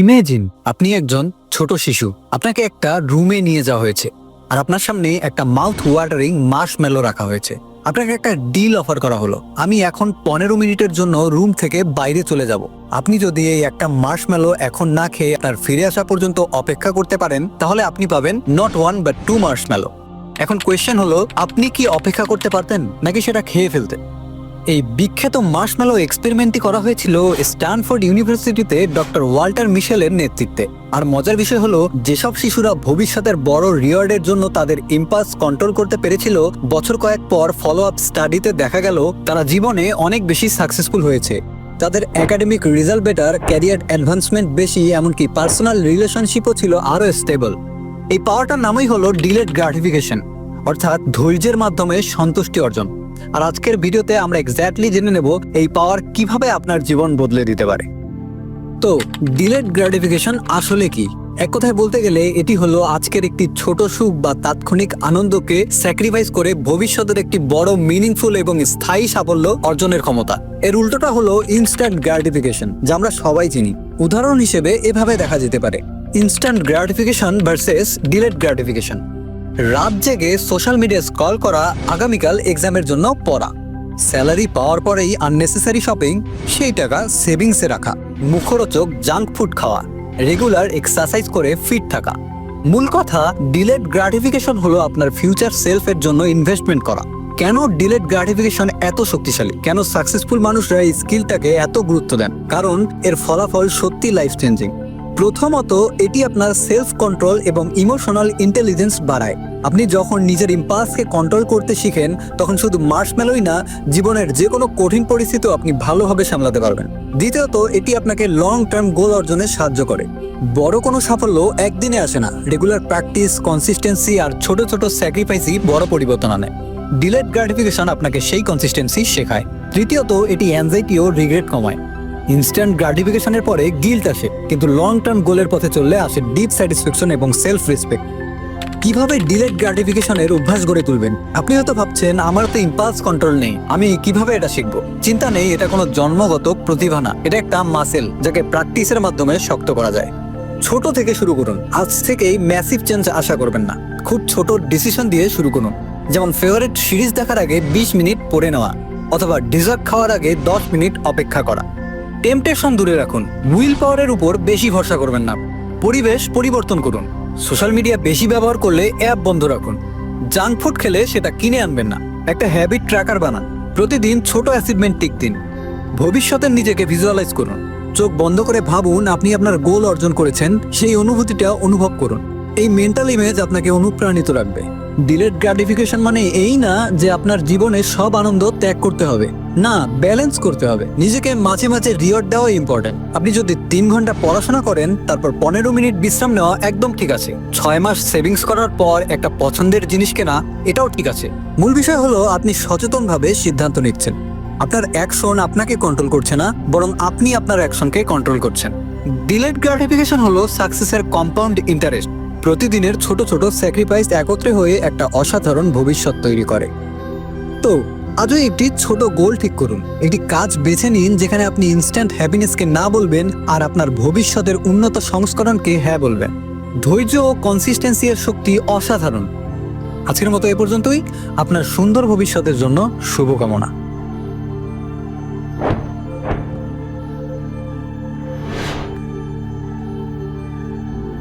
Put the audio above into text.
Imagine আপনি একজন ছোট শিশু। আপনাকে একটা রুমে নিয়ে যাওয়া হয়েছে। আর আপনার সামনে একটা মাউথ ওয়াটারিং মাস মেলো রাখা হয়েছে। আপনাকে একটা ডিল অফার করা হলো। আমি এখন পনেরো মিনিটের জন্য রুম থেকে বাইরে চলে যাব। আপনি যদি এই একটা মাস মেলো এখন না খেয়ে আপনার ফিরে আসা পর্যন্ত অপেক্ষা করতে পারেন, তাহলে আপনি পাবেন not one but two marshmallow এখন কোয়েশ্চেন হলো, আপনি কি অপেক্ষা করতে পারতেন? নাকি সেটা খেয়ে ফেলতেন? এই বিখ্যাত মার্শম্যালো এক্সপেরিমেন্টটি করা হয়েছিল স্ট্যানফোর্ড ইউনিভার্সিটিতে ডক্টর ওয়াল্টার মিশেলের নেতৃত্বে। আর মজার বিষয় হলো, যেসব শিশুরা ভবিষ্যতের বড় রিওয়ার্ডের জন্য তাদের ইম্পাস কন্ট্রোল করতে পেরেছিল, বছর কয়েক পর ফলো আপ স্টাডিতে দেখা গেল, তারা জীবনে অনেক বেশি সাকসেসফুল হয়েছে। তাদের academic result better career advancement বেশি, এমনকি পার্সোনাল রিলেশনশিপও ছিল আরও স্টেবল এই পাওয়ারটার নামই হলো ডিলেট গ্রাটিফিকেশন অর্থাৎ ধৈর্যের মাধ্যমে সন্তুষ্টি অর্জন। আর আজকের ভিডিওতে আমরা এক্স্যাক্টলি জেনে নেব এই পাওয়ার কীভাবে আপনার জীবন বদলে দিতে পারে। তো ডিলেট গ্র্যাটিফিকেশন আসলে কি? এক কথায় বলতে গেলে এটি হলো আজকের একটি ছোট সুখ বা তাৎক্ষণিক আনন্দকে স্যাক্রিফাইস করে ভবিষ্যতের একটি বড় মিনিংফুল এবং স্থায়ী সাফল্য অর্জনের ক্ষমতা। এর উল্টোটা হলো ইনস্ট্যান্ট গ্র্যাটিফিকেশন যা আমরা সবাই চিনি। উদাহরণ হিসেবে এভাবে দেখা যেতে পারে। Instant gratification versus delayed gratification রাত জেগে সোশ্যাল মিডিয়া স্ক্রল করা আগামীকাল এক্সামের জন্য পড়া। স্যালারি পাওয়ার পরেই আননেসেসারি শপিং সেই টাকা সেভিংসে রাখা, মুখরোচক জাঙ্ক ফুড খাওয়া রেগুলার এক্সারসাইজ করে ফিট থাকা। মূল কথা ডিলেট গ্রাটিফিকেশন হলো আপনার ফিউচার সেলফের জন্য ইনভেস্টমেন্ট করা। কেন ডিলেট গ্রাটিফিকেশন এত শক্তিশালী? কেন সাকসেসফুল মানুষরা এই স্কিলটাকে এত গুরুত্ব দেন? কারণ এর ফলাফল সত্যি লাইফ চেঞ্জিং প্রথমত, এটি আপনার সেলফ কন্ট্রোল এবং ইমোশনাল ইন্টেলিজেন্স বাড়ায়। আপনি যখন নিজের ইম্পালসকে কন্ট্রোল করতে শিখেন, তখন শুধু মার্শমেলোই না, জীবনের যে কোনো কঠিন পরিস্থিতিও আপনি ভালোভাবে সামলাতে পারবেন। দ্বিতীয়ত, এটি আপনাকে লং টার্ম গোল অর্জনে সাহায্য করে। বড় কোনো সাফল্য একদিনে আসে না। রেগুলার প্র্যাকটিস কনসিস্টেন্সি আর ছোট ছোট স্যাক্রিফাইসই বড় পরিবর্তন আনে। ডিলেট গ্র্যাটিফিকেশন আপনাকে সেই কনসিস্টেন্সি শেখায়। তৃতীয়ত, এটি অ্যাংজাইটি ও রিগ্রেট কমায়। ইনস্ট্যান্ট গ্রাটিফিকেশনের পরে গিল্ট আসে, কিন্তু লং টার্ম গোলের পথে চললে আসে ডিপ স্যাটিসফ্যাকশন এবং সেলফ রেসপেক্ট। কীভাবে ডিলেট গ্রাটিফিকেশনের অভ্যাস গড়ে তুলবেন? আপনি হয়তো ভাবছেন, আমার তো ইম্পালস কন্ট্রোল নেই, আমি কীভাবে এটা শিখব? চিন্তা নেই, এটা কোনো জন্মগত প্রতিভা না, এটা একটা মাসেল, যাকে প্র্যাকটিসের মাধ্যমে শক্ত করা যায়। ছোট থেকে শুরু করুন, আজ থেকেই ম্যাসিভ চেঞ্জ আশা করবেন না, খুব ছোট ডিসিশন দিয়ে শুরু করুন। যেমন ফেভারিট সিরিজ দেখার আগে বিশ মিনিট পড়ে নেওয়া, অথবা ডিজার্ট খাওয়ার আগে দশ মিনিট অপেক্ষা করা। টেম্পটেশন দূরে রাখুন। উইল পাওয়ারের উপর বেশি ভরসা করবেন না। পরিবেশ পরিবর্তন করুন। সোশ্যাল মিডিয়া বেশি ব্যবহার করলে অ্যাপ বন্ধ রাখুন। জাঙ্ক ফুড খেলে সেটা কিনে আনবেন না। একটা হ্যাবিট ট্র্যাকার বানান। প্রতিদিন ছোট অ্যাচিভমেন্ট টিক দিন। ভবিষ্যতের নিজেকে ভিজুয়ালাইজ করুন। চোখ বন্ধ করে ভাবুন আপনি আপনার গোল অর্জন করেছেন, সেই অনুভূতিটা অনুভব করুন। এই মেন্টাল ইমেজ আপনাকে অনুপ্রাণিত রাখবে। ডিলেট গ্র্যাটিফিকেশন মানে এই না যে আপনার জীবনে সব আনন্দ ত্যাগ করতে হবে। না ব্যালেন্স করতে হবে। নিজেকে মাঝে মাঝে রিওয়ার্ড দেওয়া ইম্পর্টেন্ট আপনি যদি তিন ঘণ্টা পড়াশোনা করেন, তারপর পনেরো মিনিট বিশ্রাম নেওয়া একদম ঠিক আছে। ছয় মাস সেভিংস করার পর একটা পছন্দের জিনিস কেনা, এটাও ঠিক আছে। মূল বিষয় হলো, আপনি সচেতনভাবে সিদ্ধান্ত নিচ্ছেন। আপনার অ্যাকশন আপনাকে কন্ট্রোল করছে না, বরং আপনি আপনার অ্যাকশনকে কন্ট্রোল করছেন। ডিলেট গ্র্যাটিফিকেশন হলো সাকসেসের কম্পাউন্ড ইন্টারেস্ট প্রতিদিনের ছোট ছোট স্যাক্রিফাইস একত্রে হয়ে একটা অসাধারণ ভবিষ্যৎ তৈরি করে। তো আজও একটি ছোট গোল ঠিক করুন। একটি কাজ বেছে নিন যেখানে আপনি ইনস্ট্যান্ট হ্যাপিনেসকে না বলবেন আর আপনার ভবিষ্যতের উন্নত সংস্করণকে হ্যাঁ বলবেন। ধৈর্য ও কনসিস্টেন্সি এর শক্তি অসাধারণ। আজকের মতো এ পর্যন্তই। আপনার সুন্দর ভবিষ্যতের জন্য শুভকামনা।